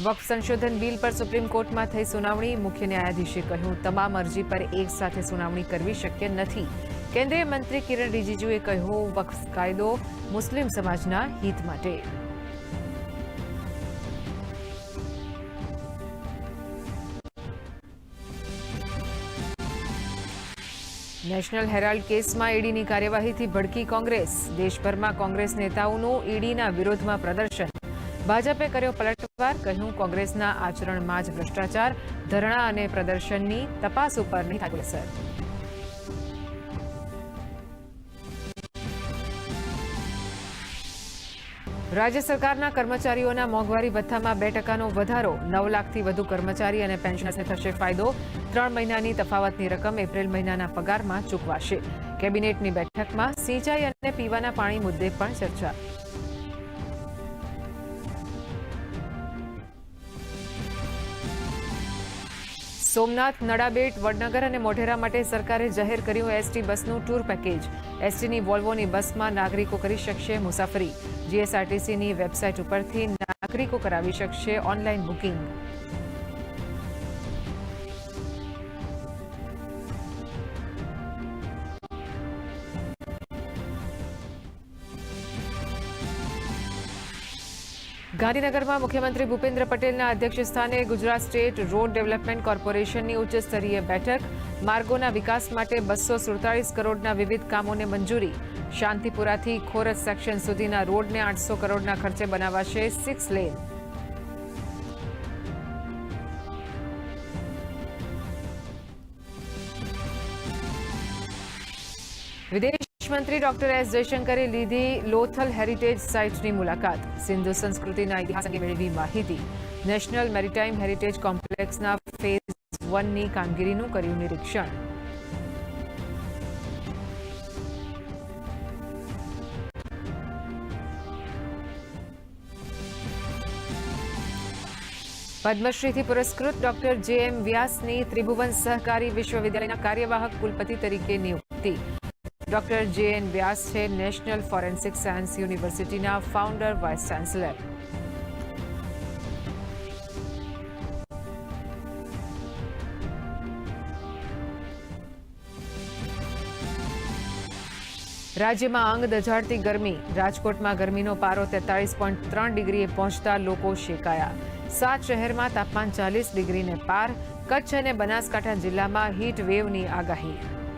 વક્ફ સંશોધન બિલ પર સુપ્રીમ કોર્ટમાં થઈ સુનાવણી. મુખ્ય ન્યાયાધીશે કહ્યું, તમામ અરજી પર એક સાથે સુનાવણી કરવી શક્ય નથી. કેન્દ્રીય મંત્રી કિરણ રિજિજુએ કહ્યું, વક્ફ કાયદો મુસ્લિમ સમાજના હિત માટે. નેશનલ હેરાલ્ડ કેસમાં ઈડીની કાર્યવાહીથી ભડકી કોંગ્રેસ. દેશભરમાં કોંગ્રેસ નેતાઓનું ઈડીના વિરોધમાં પ્રદર્શન. ભાજપે કર્યો પલટવાર, કહ્યું કોંગ્રેસના આચરણમાં જ ભ્રષ્ટાચાર, ધરણા અને પ્રદર્શનની તપાસ ઉપર નહીં થાય અસર. રાજ્ય સરકારના કર્મચારીઓના મોંઘવારી ભથ્થામાં બે ટકાનો વધારો, નવ લાખથી વધુ કર્મચારી અને પેન્શનર્સને થશે ફાયદો. ત્રણ મહિનાની તફાવતની રકમ એપ્રિલ મહિનાના પગારમાં ચૂકવાશે. કેબિનેટની બેઠકમાં સિંચાઈ અને પીવાના પાણી મુદ્દે પણ ચર્ચા. સોમનાથ, નડાબેટ, વડનગર અને મોઢેરા માટે સરકારે જાહેર કર્યું એસટી બસનું ટૂર પેકેજ. એસટીની વોલ્વોની બસમાં નાગરિકો કરી શકશે મુસાફરી. જીએસઆરટીસીની વેબસાઇટ ઉપરથી નાગરિકો કરાવી શકશે ઓનલાઈન બુકિંગ. ગાંધીનગરમાં મુખ્યમંત્રી ભૂપેન્દ્ર પટેલના અધ્યક્ષસ્થાને ગુજરાત સ્ટેટ રોડ ડેવલપમેન્ટ કોર્પોરેશનની ઉચ્ચ સ્તરીય બેઠક, માર્ગોના વિકાસ માટે બસો કરોડના વિવિધ કામોને મંજૂરી. શાંતિપુરાથી ખોરજ સેક્શન સુધીના રોડને આઠસો કરોડના ખર્ચે બનાવાશે સિક્સ લેન વિદેશ મંત્રી ડોક્ટર એસ જયશંકરે લીધી લોથલ હેરિટેજ સાઇટની મુલાકાત. સિંધુ સંસ્કૃતિના ઇતિહાસ અંગે મેળવી માહિતી. નેશનલ મેરીટાઈમ હેરિટેજ કોમ્પ્લેક્સના ફેઝ વનની કામગીરીનું કર્યું નિરીક્ષણ. પદ્મશ્રીથી પુરસ્કૃત ડોક્ટર જે એમ વ્યાસની ત્રિભુવન સહકારી વિશ્વવિદ્યાલયના કાર્યવાહક કુલપતિ તરીકે નિયુક્તિ. ડોક્ટર જે એન વ્યાસ છે નેશનલ ફોરેન્સિક સાયન્સ યુનિવર્સિટીના ફાઉન્ડર વાઇસ ચાન્સેલર રાજ્યમાં આંગ દઝાડતી ગરમી રાજકોટમાં ગરમીનો પારો તેતાળીસ પોઈન્ટ ત્રણ ડિગ્રીએ પહોંચતા લોકો શેકાયા સાત શહેરમાં તાપમાન ચાલીસ ડિગ્રીને પાર કચ્છ અને બનાસકાંઠા જિલ્લામાં હીટ વેવની આગાહી